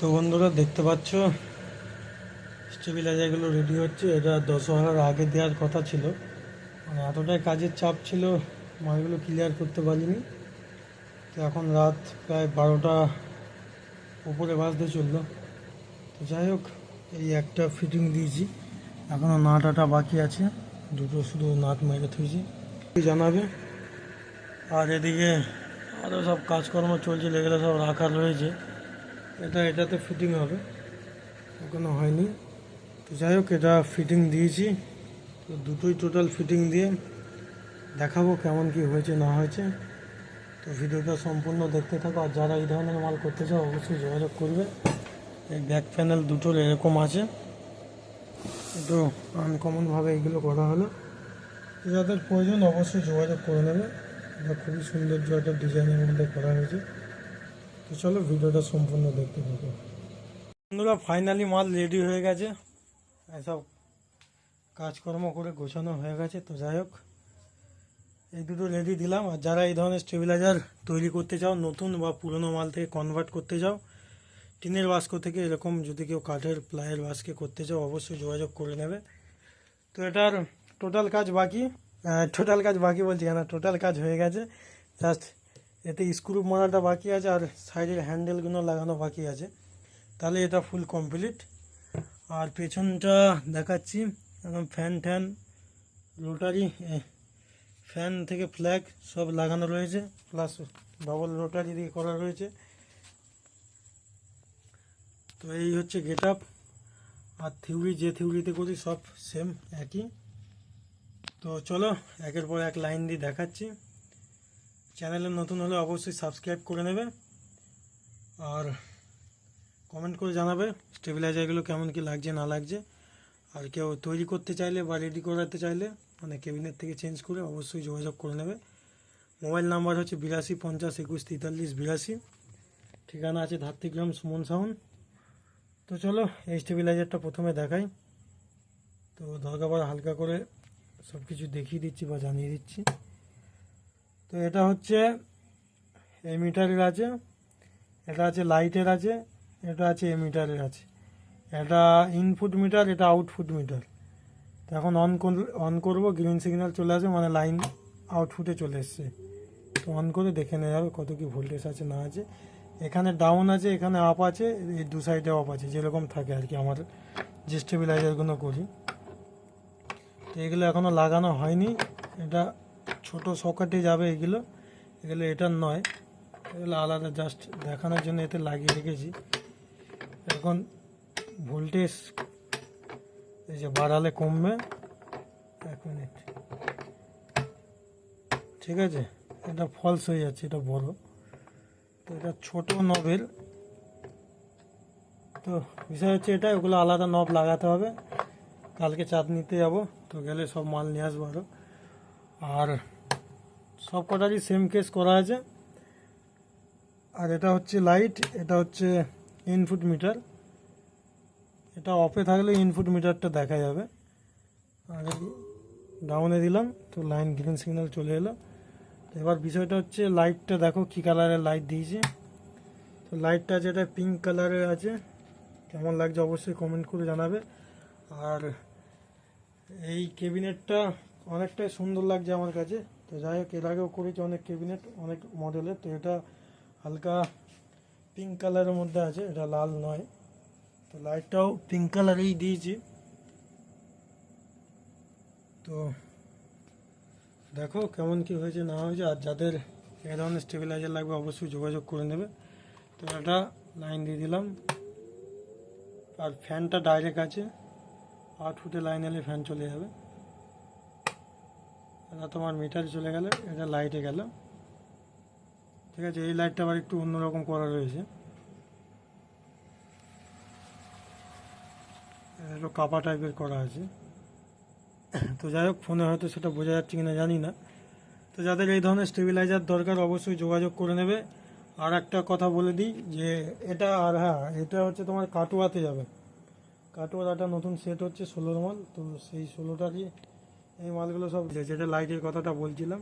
তো বন্ধুরা, দেখতে পাচ্ছ? স্টেবিলাইজারগুলো রেডি হচ্ছে। এটা দশহরার আগে দেওয়ার কথা ছিল। মানে এতটাই কাজের চাপ ছিল, মালগুলো ক্লিয়ার করতে পারিনি। তো এখন রাত প্রায় বারোটা, উপরে বাজতে চলল। তো যাই হোক, এই একটা ফিটিং দিয়েছি। এখনও নাটাটা বাকি আছে। দুটো শুধু নাট মেরে থুয়েছি জানাবে? আর এদিকে আরও সব কাজকর্ম চলছে এগুলো সব রাখা রয়েছে। এটা, এটাতে ফিটিং হবে। এখনও হয়নি। তো যাই হোক, এটা ফিটিং দিয়েছি। তো দুটোই টোটাল ফিটিং দিয়ে দেখাবো কেমন কি হয়েছে, না হয়েছে। তো ভিডিওটা সম্পূর্ণ দেখতে থাকো। আর যারা এই ধরনের মাল করতে চাও, অবশ্যই যোগাযোগ করবে। এই ব্যাক প্যানেল দুটোর এরকম আছে। তো আনকমনভাবে এইগুলো করা হলো। যাদের প্রয়োজন, অবশ্যই যোগাযোগ করে নেবে। এটা খুবই সৌন্দর্য একটা ডিজাইনের মধ্যে করা হয়েছে। তো চলো ভিডিওটা সম্পূর্ণ দেখতে থাকো। বন্ধুরা ফাইনালি মাল রেডি হয়ে গেছে। এসব কাজকর্ম করে গোছানো হয়ে গেছে, তো যাই হোক। এই দুটো রেডি দিলাম। আর যারা এই ধরনের স্টেবিলাইজার তৈরি করতে চাও, নতুন বা পুরনো মাল থেকে কনভার্ট করতে চাও, টিনের বাস্ক থেকে এরকম যদি কেউ কাঠের প্লাইয়ের বাস্কে করতে চাও, অবশ্যই যোগাযোগ করে নেবে। তো এটার টোটাল কাজ বাকি। টোটাল কাজ বাকি বলছি কেন? টোটাল কাজ হয়ে গেছে। জাস্ট এতে স্ক্রু মারাটা বাকি আছে আর সাইডের হ্যান্ডেলগুলো লাগানো বাকি আছে। তাহলে এটা ফুল কমপ্লিট। আর পেছনটা দেখাচ্ছি। একদম ফ্যান ট্যান, রোটারি ফ্যান থেকে ফ্ল্যাগ সব লাগানো রয়েছে। প্লাস ডবল রোটারি দিয়ে করা রয়েছে। তো এই হচ্ছে গেট আপ আর থিউরি যে থিউরিতে করি সব সেম একই। তো চলো, একের পর এক লাইন দিয়ে দেখাচ্ছি। চ্যানেলে নতুন হলে অবশ্যই সাবস্ক্রাইব করে নেবে। আর কমেন্ট করে জানাবে স্টেবিলাইজারগুলো কেমন কি লাগছে, না লাগছে। আর কেউ তৈরি করতে চাইলে বা রেডি করাতে চাইলে মানে কেবিনেট থেকে চেঞ্জ করে অবশ্যই যোগাযোগ করে নেবে। মোবাইল নাম্বার হচ্ছে বিরাশি পঞ্চাশ একুশ তেতাল্লিশ বিরাশি। ঠিকানা আছে ধাত্রিগ্রাম সুমন সাউন্ড। তো চলো, এই স্টেবিলাইজারটা প্রথমে দেখাই। তো দরকার হালকা করে সব কিছু দেখিয়ে দিচ্ছি বা জানিয়ে দিচ্ছি। তো এটা হচ্ছে এমিটারের আছে, এটা আছে লাইটের আছে, এটা আছে এমিটারের আছে। এটা ইনপুট মিটার এটা আউটপুট মিটার তো এখন অন অন করব গ্রিন সিগন্যাল চলে আসবে মানে লাইন আউটপুটে চলে এসছে। তো অন করে দেখে নেওয়া যাবে কত কি ভোল্টেজ আছে, না আছে। এখানে ডাউন আছে, এখানে আপ আছে, এই দু সাইডে অফ আছে, যেরকম থাকে আর কি, আমার যে স্টেবিলাইজারগুলো করি। তো এগুলো এখনও লাগানো হয়নি, এটা ছোট সকেটে যাবে এগুলো। এগুলো এটা নয়। এগুলো আলাদা জাস্ট দেখানোর জন্য এতে লাগিয়ে রেখেছি। এখন ভোল্টেজ এই যে বাড়ালে কমবে। এক মিনিট ঠিক আছে? এটা ফলস হয়ে যাচ্ছে, এটা বড়। তো এটা ছোট নবের তো বিষয় হচ্ছে এটা ওগুলো আলাদা নব লাগাতে হবে। কালকে চাঁদ নিতে যাব, তো গেলে সব মাল নিয়ে আসব আরও আর সব কটারই সেম কেস করা আছে। আর এটা হচ্ছে লাইট এটা হচ্ছে ইনপুট মিটার এটা অফে থাকলে ইনপুট মিটারটা দেখা যাবে। আর ডাউনে দিলাম, তো লাইন গ্রিন সিগন্যাল চলে এলো। এবার বিষয়টা হচ্ছে লাইটটা দেখো কী কালারের লাইট দিয়েছে। তো লাইটটা যেটা পিঙ্ক কালারের আছে। কেমন লাগছে অবশ্যই কমেন্ট করে জানাবে। আর এই কেবিনেটটা অনেকটাই সুন্দর লাগছে আমার কাছে। তো যাই হোক, এর আগেও করেছি অনেক কেবিনেট অনেক মডেলের তো এটা হালকা পিঙ্ক কালারের মধ্যে আছে, এটা লাল নয়। তো লাইটটাও পিঙ্ক কালারেই দিয়েছি। তো দেখো কেমন কি হয়েছে, না হয়েছে, আর যাদের এই ধরনের স্টেবিলাইজার লাগবে অবশ্যই যোগাযোগ করে নেবে। তো এটা লাইন দিয়ে দিলাম। আর ফ্যানটা ডাইরেক্ট আছে। আট ফুটে লাইন এলে ফ্যান চলে যাবে। এটা তোমার মিটারে চলে গেলে, এটা লাইটে গেল। ঠিক আছে, এই লাইটটা আবার একটু অন্যরকম করা রয়েছে। কাপা টাইপের করা আছে। তো যাই হোক ফোনে হয়তো সেটা বোঝা যাচ্ছে কিনা জানি না। তো যাদের এই ধরনের স্টেবিলাইজার দরকার, অবশ্যই যোগাযোগ করে নেবে। আর একটা কথা বলে দিই যে, এটা আর হ্যাঁ এটা হচ্ছে তোমার কাটোয়াতে যাবে। কাটোয়ার একটা নতুন সেট হচ্ছে ষোলোর মাল, তো সেই ষোলোটারই এই মালগুলো সব যেটা লাইটের কথাটা বলছিলাম,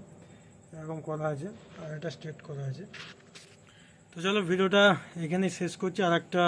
এরকম করা আছে, আর এটা স্ট্রেট করা আছে। তো চলো, ভিডিওটা এখানেই শেষ করছি। আর একটা